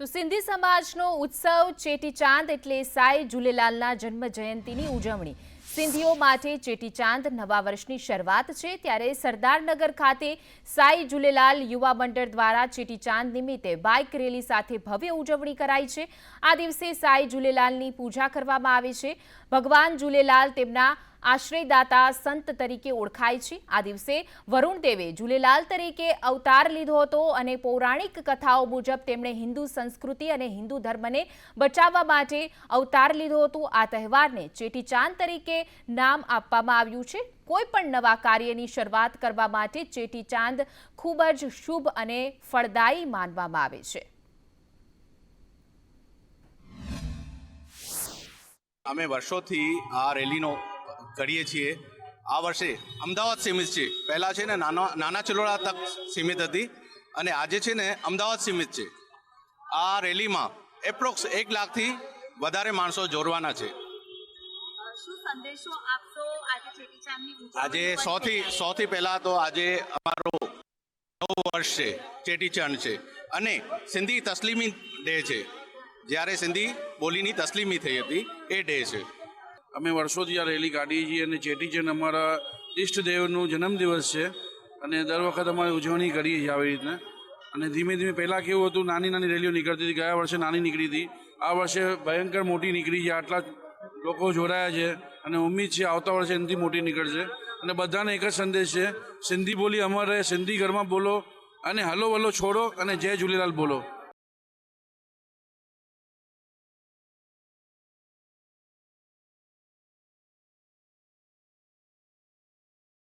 તો સિંધી સમાજનો ઉત્સવ ચેટીચાંદ એટલે સાઈ ઝૂલેલાલના જન્મ જયંતિની ઉજવણી. સિંધીઓ માટે ચેટીચાંદ નવા વર્ષની શરૂઆત છે, ત્યારે સરદારનગર ખાતે સાઈ ઝૂલેલાલ યુવા મંડળ દ્વારા ચેટીચાંદ નિમિત્તે બાઇક રેલી સાથે ભવ્ય ઉજવણી કરાઈ છે. આ દિવસે સાઈ ઝૂલેલાલની પૂજા કરવામાં આવે છે. ભગવાન ઝૂલેલાલ તેમના આશ્રયદાતા સંત તરીકે ઓળખાય છે. આ દિવસે વરુણ દેવે ઝૂલેલાલ તરીકે અવતાર લીધો હતો અને પૌરાણિક કથાઓ મુજબ તેમણે હિન્દુ સંસ્કૃતિ અને હિન્દુ ધર્મને બચાવવા માટે અવતાર લીધો હતો. આ તહેવારને ચેટીચાંદ તરીકે નામ આપવામાં આવ્યું છે. કોઈ પણ નવા કાર્યની શરૂઆત કરવા માટે ચેટીચાંદ ખૂબ જ શુભ અને ફળદાયી માનવામાં આવે છે. અમે વર્ષોથી આ રેલીનો કરીએ છીએ. આ વર્ષે અમદાવાદ સીમિત છે. પહેલાં છે ને નાના નાના ચલોડા તક સીમિત હતી અને આજે છે ને અમદાવાદ સીમિત છે. આ રેલીમાં એપ્રોક્સ એક લાખથી વધારે માણસો જોડવાના છે. આજે સૌથી સૌથી પહેલાં તો આજે અમારો નવ વર્ષ છે ચેટીચંડ છે અને સિંધી તસ્લીમી ડે છે. જ્યારે સિંધી બોલીની તસ્લીમી થઈ હતી એ ડે છે. અમે વર્ષોથી આ રેલી કાઢીએ છીએ અને ચેટીચંડ અમારા ઈષ્ટદેવનો જન્મદિવસ છે અને દર વખત અમારે ઉજવણી કરીએ છીએ આવી રીતના. અને ધીમે ધીમે પહેલાં કેવું હતું, નાની નાની રેલીઓ નીકળતી હતી, ગયા વર્ષે નાની નીકળી હતી. આ વર્ષે ભયંકર મોટી નીકળી છે, આટલા લોકો જોડાયા છે અને ઉમ્મીદ છે આવતા વર્ષે એનાથી મોટી નીકળશે. અને બધાને એક જ સંદેશ છે, સિંધી બોલી અમર રહે સિંધી ઘરમાં બોલો અને હલો વલો છોડો અને જય ઝૂલેલાલ બોલો.